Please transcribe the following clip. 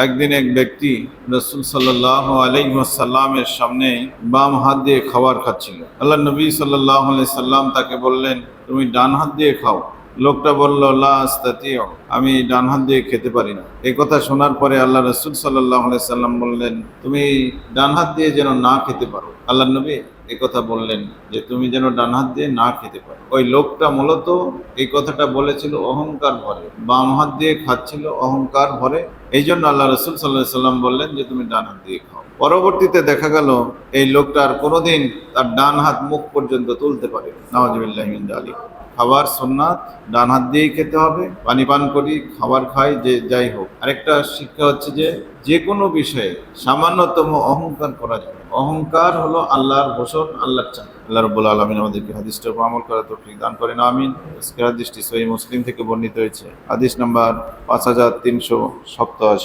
একদিন এক ব্যক্তি রসুল সাল্লাহ আলাইসাল্লামের সামনে বাম হাত দিয়ে খাবার খাচ্ছিল। আল্লাহ নবী সাল্লাহ সাল্লাম তাকে বললেন, তুমি ডান হাত দিয়ে খাও। লোকটা বলল, লা আস্তাতিও আমি ডান হাত দিয়ে খেতে পারি না। এই কথা শোনার পরে আল্লাহ রসুল সাল্লাহ সাল্লাম বললেন, তুমি ডান হাত দিয়ে যেন না খেতে পারো। আল্লাহ নবী এই কথা বললেন যে, তুমি যেন ডান হাত দিয়ে না খেতে পারো। ওই লোকটা মূলত এই কথাটা বলেছিল অহংকার ভরে। বাম হাত দিয়ে খাচ্ছিল অহংকার ভরে। এই জন্য আল্লাহ রসুল সাল্লাহ সাল্লাম বললেন যে, তুমি ডান হাত দিয়ে খাও। পরবর্তীতে দেখা গেল, এই লোকটার কোনোদিন তার ডান হাত মুখ পর্যন্ত তুলতে পারে নওয়াজ আলী খাবার সোননাথ ডান হাত দিয়েই খেতে হবে, পানি পান করি, খাবার খাই, যে যাই হোক। আরেকটা শিক্ষা হচ্ছে যে যে কোনো বিষয়ে সামান্যতম অহংকার করা না। অহংকার হলো আল্লাহর ভূষণ, আল্লাহর চান আল্লাহ রব্বুল আলমিন আমাদেরকে হাদিসটা আমল করা তো ঠিক দান করেন, আমিন। হাদিসটি সহি মুসলিম থেকে বর্ণিত হয়েছে। হাদিস নাম্বার পাঁচ হাজার তিনশো گاچ